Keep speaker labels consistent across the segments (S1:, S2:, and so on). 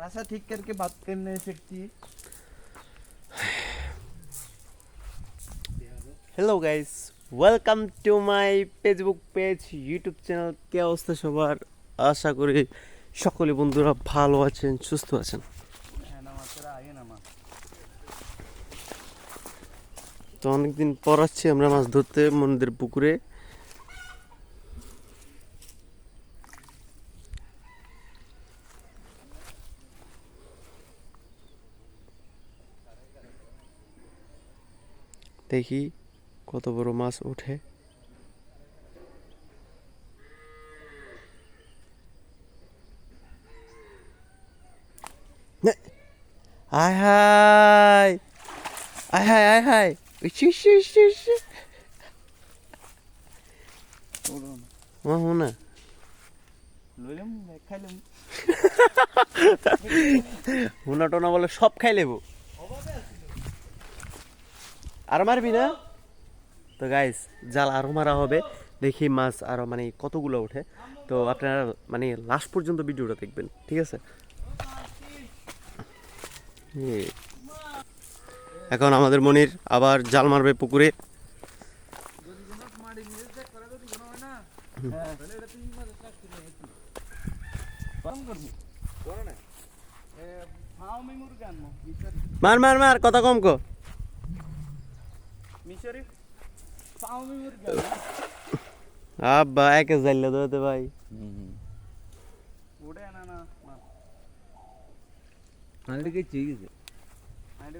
S1: पैसा ठीक करके बात करने सकती है
S2: hello guys welcome to my Facebook page YouTube channel কে অবস্থা সবার আশা করি সকলে বন্ধুরা ভালো আছেন সুস্থ আছেন তো অনেকদিন পর আসছি আমরা মাছ ধরতে মন্দির পুকুরে দেখি কত বড় মাছ ওঠে। আয় হায়। আয় হায় আয় হায়। না হুনা টোনা বলে সব খাই লেবো। আর মারবি না? তো গাইস জাল আরও মারা হবে। দেখি মাছ আরও মানে কতগুলো ওঠে। তো আপনারা মানে লাস্ট পর্যন্ত ভিডিওটা দেখবেন, ঠিক আছে? এখন আমাদের মনির আবার জাল মারবে পুকুরে। মার মার মার, কথা কম কো। আব্বা একে জাইলে দোতে ভাই।
S1: না না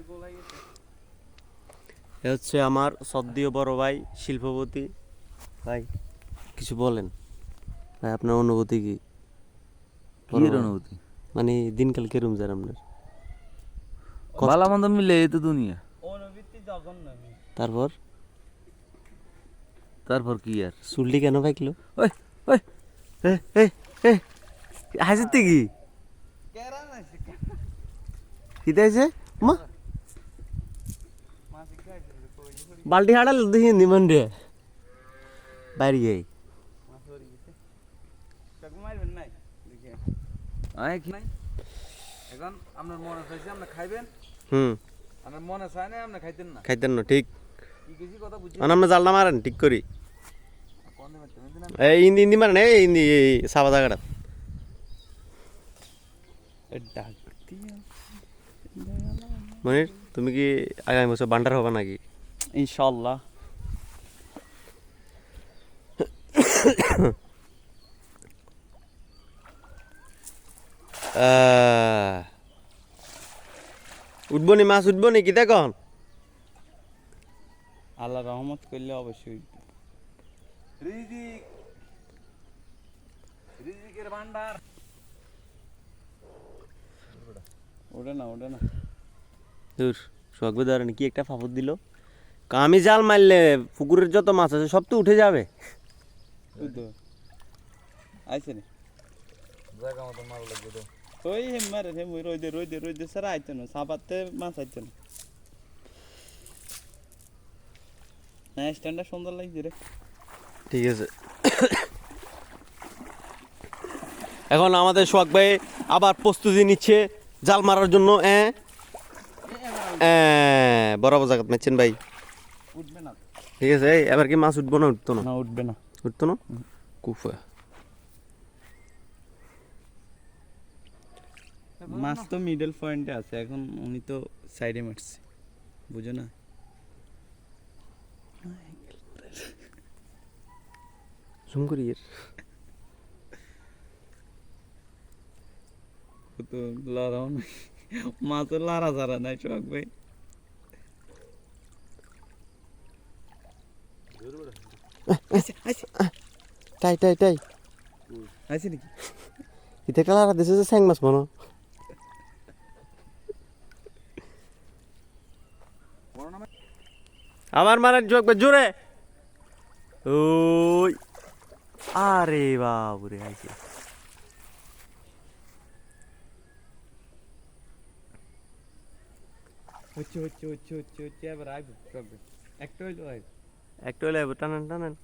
S1: গোলাই গেছে।
S2: এ হচ্ছে আমার সদ্দীয় বড় ভাই শিল্পপতি। ভাই কিছু বলেন? ভাই আপনার অনুভূতি কি?
S3: কি অনুভূতি?
S2: মানে দিনকাল কেরম যার আপনার।
S3: ভালো মন্দ মিলে এই তো দুনিয়া।
S1: অনুভূতি জঘন্য।
S2: তারপর?
S3: তারপর কি আর?
S2: চুলটি কেন পাইকলো?
S3: ওই ওই
S2: এ এ এ হাসিতে কি?
S1: কেরা না
S2: কি দেছে মা। বালতি হাড়াল দেখি নিমন রে বাইরে যাই।
S3: এখন আপনার মনে চাইছে আপনি খাইবেন?
S2: হুম।
S3: আপনার মনে চায় না আপনি খাইতেন না।
S2: খাইতেন না ঠিক। আমরা জালটা মারেন ঠিক করি।
S3: কোন
S2: এই ইন্দি ইন্দি মারেন এই ইন্দি এই সাবা জায়গাটা। মনির তুমি কি আগামী বছর বান্ডার হবে নাকি?
S1: ইনশাআল্লাহ।
S2: আহ, উঠবো নি মাছ উঠবো নি কি দেখন?
S1: আল্লাহ রহমত করলে অবশ্যই।
S3: রিজিক। রিজিকের ভান্ডার
S1: ওটা না ওটা না।
S2: দূর শখবে ধরেন কি একটা ফাফর দিল? আমি জাল মারলে পুকুরের যত মাছ আছে সব তো উঠে যাবে।
S1: আইছে নি।
S3: জায়গা মতো মারো লাগবে তো।
S1: ওই হে মারে হে মুই রই দে রই দে সারা আইতো না সাপাতে মাছ আইতো না। না স্ট্যান্ডটা সুন্দর লাগছে রে।
S2: ঠিক আছে। এখন আমাদের শখ ভাই আবার প্রস্তুতি নিচ্ছে জাল মারার জন্য এ? বরাবর জায়গা মারছেন ভাই।
S1: উঠবে না।
S2: ঠিক আছে এই, এবার কি মাছ উঠবো না উঠতো না?
S1: না উঠবে না।
S2: উঠতো না? কুফা।
S1: মাছ তো মিডল পয়েন্টে আছে এখন উনি তো সাইডে মারছে। বুঝো না?
S2: জুম করি এর
S1: তো লড়াও না মাছও লারা যারা নাই শখ ভাই।
S2: টাই টাই টাই
S1: আছে নাকি?
S2: ইতে কালার দিছে যে স্যাং মাছ মনো আমার মারার যোগ জোরে। ওই। আরে বাবুরে আইছে
S1: হচ্ছে হচ্ছে হচ্ছে হচ্ছে হচ্ছে আবার আইব ভাই একটা হইল আইবো।
S2: একটু হলে টানেন টানেন।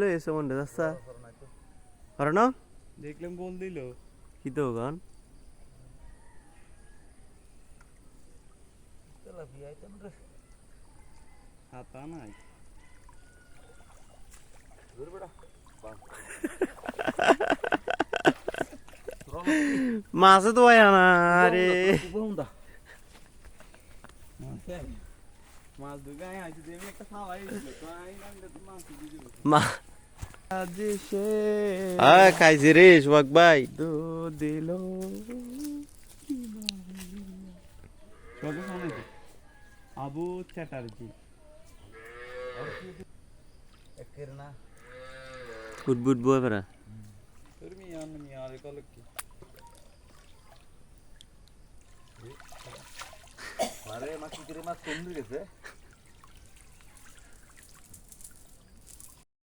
S2: লই এসে মনে যাচ্ছা না
S1: দেখলাম গোল দিল।
S2: কি তো গান
S3: রে
S1: হাতা নাই।
S3: ধর
S2: মাছে তো আয়া না আরে
S3: বহুন্দা
S1: মাছে মাছ দুগায় আইছে দেবে একটা খাওয়াই দিল তো আই নাম দে মাছ দিয়ে দিল
S2: মা
S1: আজ সে
S2: আ খাইছি রে সোহাগ ভাই
S1: দো দিল কত ফোন আছে আবু চ্যাটার্জি
S3: একের না
S2: উঠবুট বয় পেরা
S1: তোর মিয়া মিয়া আরে কলক কি
S3: আরে মাছ কি করে মাছ কম গেছে